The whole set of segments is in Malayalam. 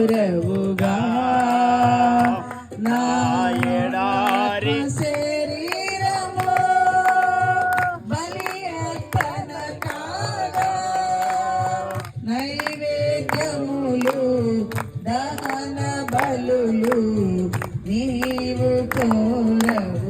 ഉരവുക നായടാരി ശരീരമോ? ബലിയത്തനകാല നൈവേദ്യമുലു ദഹന ബലുലു నీవు కోరవు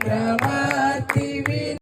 Krishna.